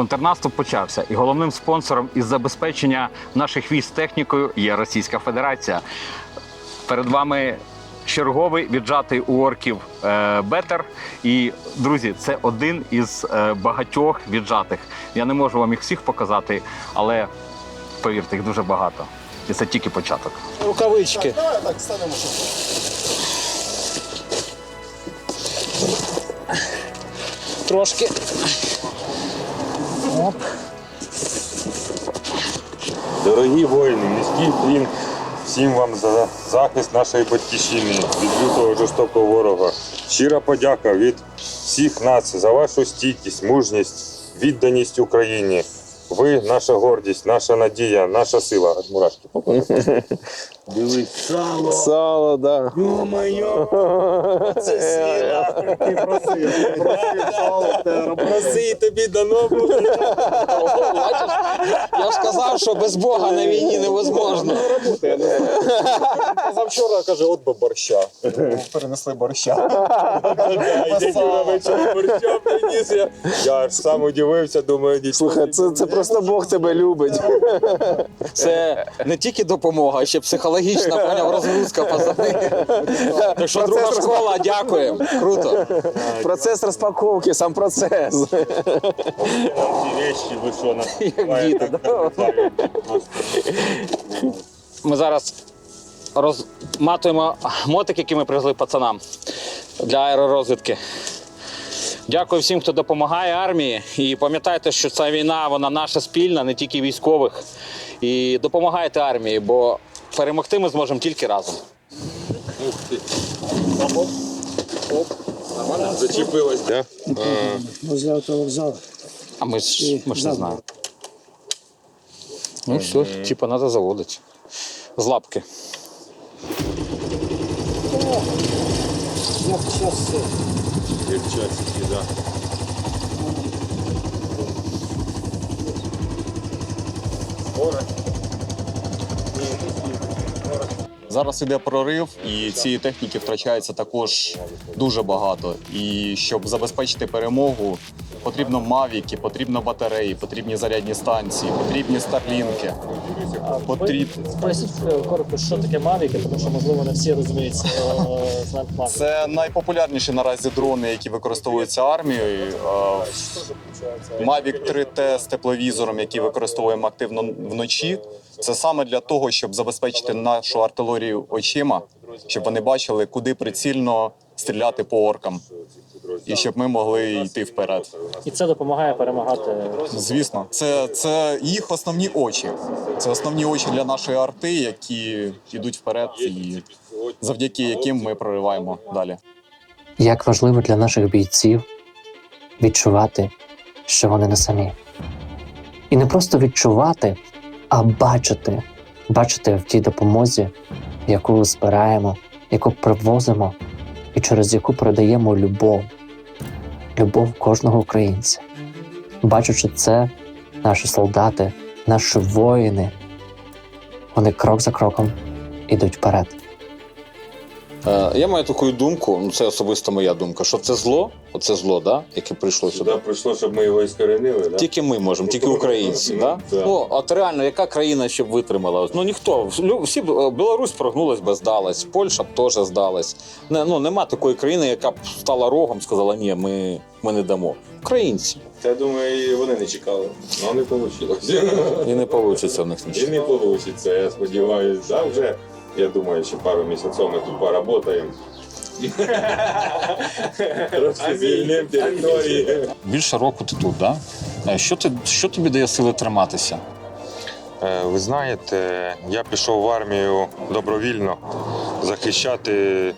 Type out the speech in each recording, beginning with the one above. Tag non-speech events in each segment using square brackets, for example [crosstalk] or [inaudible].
Контрнаступ почався, і головним спонсором із забезпечення наших військ технікою є Російська Федерація. Перед вами черговий віджатий у орків е, бетер. І друзі, це один із е, багатьох віджатих. Я не можу вам їх всіх показати, але повірте, їх дуже багато. І це тільки початок. Рукавички. Трошки. Оп. Дорогі воїни, низький клін всім вам за захист нашої батьківщини від лютого жорстокого ворога. Щира подяка від всіх нас за вашу стійкість, мужність, відданість Україні. Ви наша гордість, наша надія, наша сила. Аж Мурашки. [laughs] Дивись, сало. Сало, да. Це сила. Ти просив. [laughs] Просив сало. Проси, тобі дано [laughs] буде. Я ж казав, що без Бога на війні невозможно. Позавчора каже, от би борща. Перенесли борща. Борща приніс. Я, сам удивився, думаю. Слухай, це, це просто Бог тебе любить. Це не тільки допомога, а ще психологічна поняв, розгрузка пацани. Так що друга школа, дякуємо. Круто. Процес розпаковки, сам процес. Ці речі, ви що нас Як діти, да? Ми зараз розматуємо мотик, який ми привезли пацанам для аеророзвідки. Дякую всім, хто допомагає армії. І пам'ятайте, що ця війна вона наша спільна, не тільки військових. І допомагайте армії, бо перемогти ми зможемо тільки разом. Зачепилось, да? Возле автовокзалу. А ми ж, ми ж не знаємо. Ну все, типа треба заводити. З лапки. Я сейчас Як часики, да. Зараз іде прорив, і цієї техніки втрачається також дуже багато. І щоб забезпечити перемогу, потрібно мавіки, потрібно батареї, потрібні зарядні станції, потрібні старлінки. Потріб... Поясніть е, коротко, що таке мавіки, тому що можливо не всі розуміють е, знак мавіки. Це найпопулярніші наразі дрони, які використовуються армією. Mavic 3T з тепловізором, який використовуємо активно вночі. Це саме для того, щоб забезпечити нашу артилерію очима, щоб вони бачили, куди прицільно стріляти по оркам, і щоб ми могли йти вперед. І це допомагає перемагати. Звісно, це, це їх основні очі. Це основні очі для нашої арти, які йдуть вперед, і завдяки яким ми прориваємо далі. Як важливо для наших бійців відчувати, що вони не самі. І не просто відчувати, а бачити, бачити в тій допомозі, яку збираємо, яку привозимо, і через яку передаємо любов, любов кожного українця. Бачучи це, наші солдати, наші воїни, вони крок за кроком ідуть вперед. Е, я маю таку думку, ну це особисто моя думка, що це зло, оце зло, да, яке прийшло сюди. Сюди прийшло, щоб ми його іскоренили, да? Тільки ми можемо, тільки українці. Да? Да. Ну, от реально, яка країна ще б витримала? Ну ніхто. Лю- Всі е, Білорусь прогнулась би, здалась, Польща б теж здалась. Не, ну, нема такої країни, яка б стала рогом, сказала, ні, ми, ми не дамо. Українці. Я думаю, і вони не чекали. Ну, не вийшло. І не вийде в них І не вийде, я сподіваюся. Да, вже, я думаю, еще пару місяців ми тут поработаємо. Трошки території. Більше року ти тут, да? Що, ти, що тобі дає сили триматися? Е, Ви знаєте, я пішов в армію добровільно захищати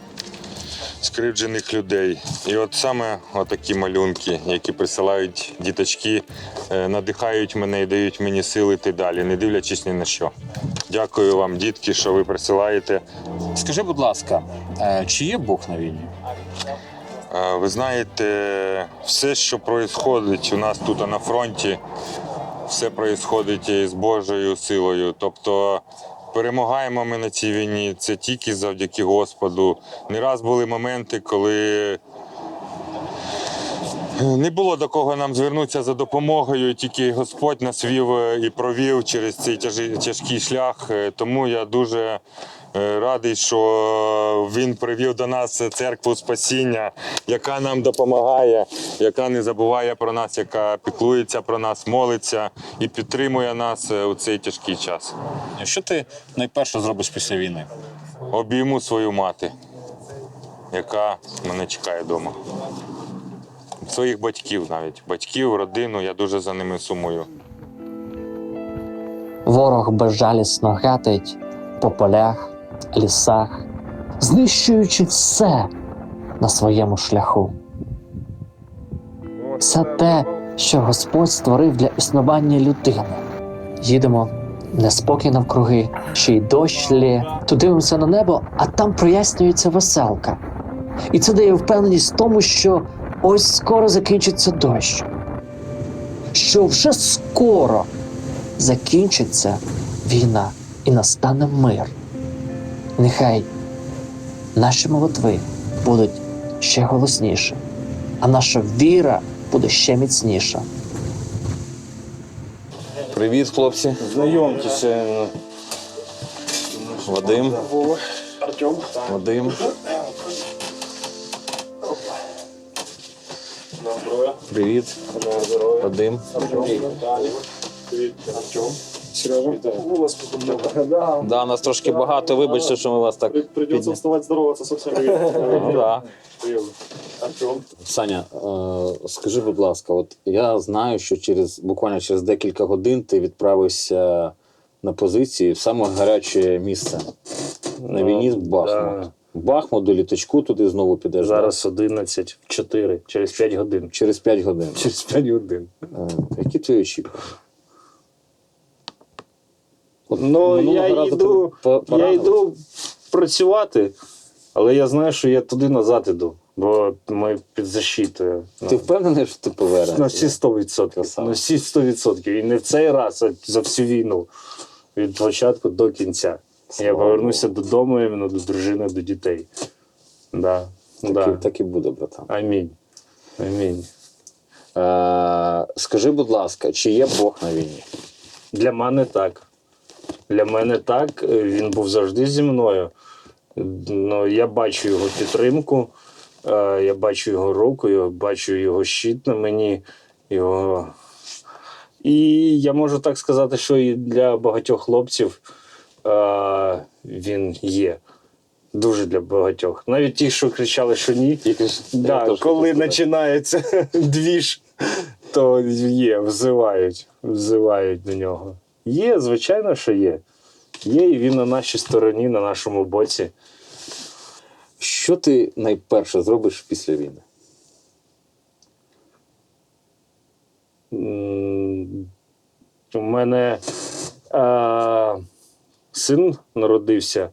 скривджених людей. І от саме такі малюнки, які присилають діточки, е, надихають мене і дають мені сили йти далі, не дивлячись ні на що. Дякую вам, дітки, що ви присилаєте. Скажи, будь ласка, е, чи є Бог на війні? Е, Ви знаєте, все, що відбувається у нас тут на фронті, все відбувається з Божою силою. Тобто перемагаємо ми на цій війні. Це тільки завдяки Господу. Не раз були моменти, коли Не було до кого нам звернутися за допомогою, тільки Господь нас вів е, і провів через цей тяжкий шлях. Е, Тому я дуже е, радий, що Він привів до нас церкву спасіння, яка нам допомагає, яка не забуває про нас, яка піклується про нас, молиться і підтримує нас у цей тяжкий час. Що ти найперше зробиш після війни? Обійму свою мати, яка мене чекає вдома. Своїх батьків навіть, батьків, родину, я дуже за ними сумую. Ворог безжалісно гатить по полях, лісах, знищуючи все на своєму шляху. Все те, що Господь створив для існування людини. Їдемо неспокій навкруги, ще й дощ лє, дивимося на небо, а там прояснюється веселка. І це дає впевненість в тому, що ось скоро закінчиться дощ, що вже скоро закінчиться війна і настане мир. Нехай наші молитви будуть ще голосніші, а наша віра буде ще міцніша. Привіт, хлопці. Знайомтеся. Вадим. Артем. Вадим. Привіт. Вадим. Сережа. [laughs] Да. Да, нас трошки багато. Вибачте, що ми вас так. Придется вставать здороваться со всеми. [laughs] Ну, да. Саня, е, скажи, будь ласка, от я знаю, що через буквально через декілька годин ти відправився на позиції в саме гаряче місце на війні з Бахмут. Бахмут до літачку туди знову підеш. Зараз 11 4, через 5 годин. через 5 годин. Через 5 годин. Е, Які твої очікування? Ну, я йду, я йду працювати, але я знаю, що я туди назад іду, бо ми під защитою. Ти впевнений, що ти повернешся? На всі 100%. Красава. На всі 100%. І не в цей раз, а за всю війну. Від початку до кінця. Я повернуся додому, іменно до дружини, до дітей. Да. Так, да. і, так і буде, братан. Амінь. Амінь. Е, скажи, будь ласка, чи є Бог на війні? Для мене так. Для мене так. Він був завжди зі мною. Ну, я бачу його підтримку, е, я бачу його руку, я бачу його щит на мені. Його... І я можу так сказати, що і для багатьох хлопців е, він є. Дуже для багатьох. Навіть ті, що кричали, що ні. Да, коли починається [laughs] двіж, то є, взивають, взивають до нього. Є, звичайно, що є. Є, і він на нашій стороні, на нашому боці. Що ти найперше зробиш після війни? У мене е, син народився.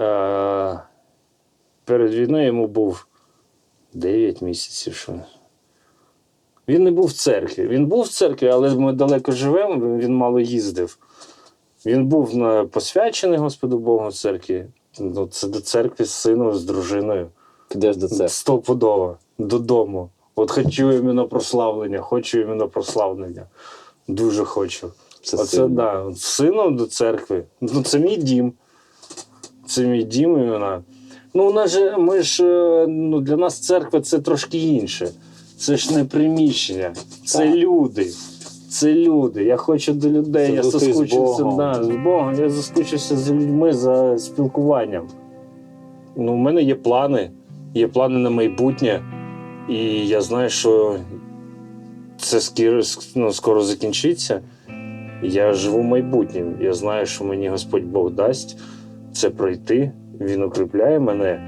Е, перед війною йому був 9 місяців. Що. Він не був в церкві. Він був в церкві, але ми далеко живемо, він мало їздив. Він був на, посвячений Господу Богу в церкві. Ну, це до церкви з сином, з дружиною. Підеш до церкви? Стопудово. Додому. От хочу іменно прославлення, хочу іменно прославлення. Дуже хочу. Це Оце да. Сином до церкви. Ну, це мій дім. Це мій дім іменно. Ну, у нас же, ми ж, е, ну, для нас церква це трошки інше. Це ж не приміщення, це Так. люди. Це люди. Я хочу до людей. Це я зустріч з да, з Богом. Я заскучився з людьми за спілкуванням. Ну, у мене є плани, є плани на майбутнє. І я знаю, що це скір- ну, скоро закінчиться. Я живу майбутнім. Я знаю, що мені Господь Бог дасть це пройти. Він укріпляє мене.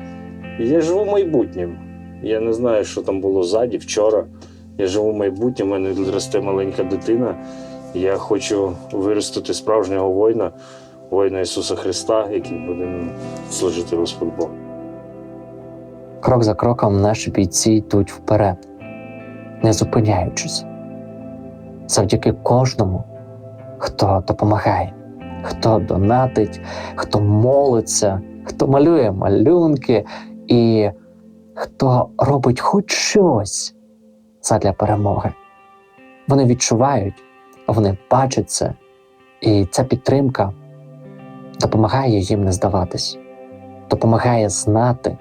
Я живу майбутнім. Я не знаю, що там було ззаді, вчора. Я живу майбутнім, у мене росте маленька дитина. Я хочу виростити справжнього воїна, воїна Ісуса Христа, який буде служити Господь Богу. Крок за кроком наші бійці йдуть вперед, не зупиняючись. Завдяки кожному, хто допомагає, хто донатить, хто молиться, хто малює малюнки і хто робить хоч щось задля перемоги. Вони відчувають, вони бачать це, і ця підтримка допомагає їм не здаватись, допомагає знати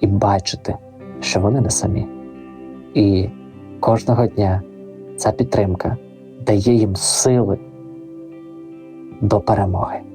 і бачити, що вони не самі. І кожного дня ця підтримка дає їм сили до перемоги.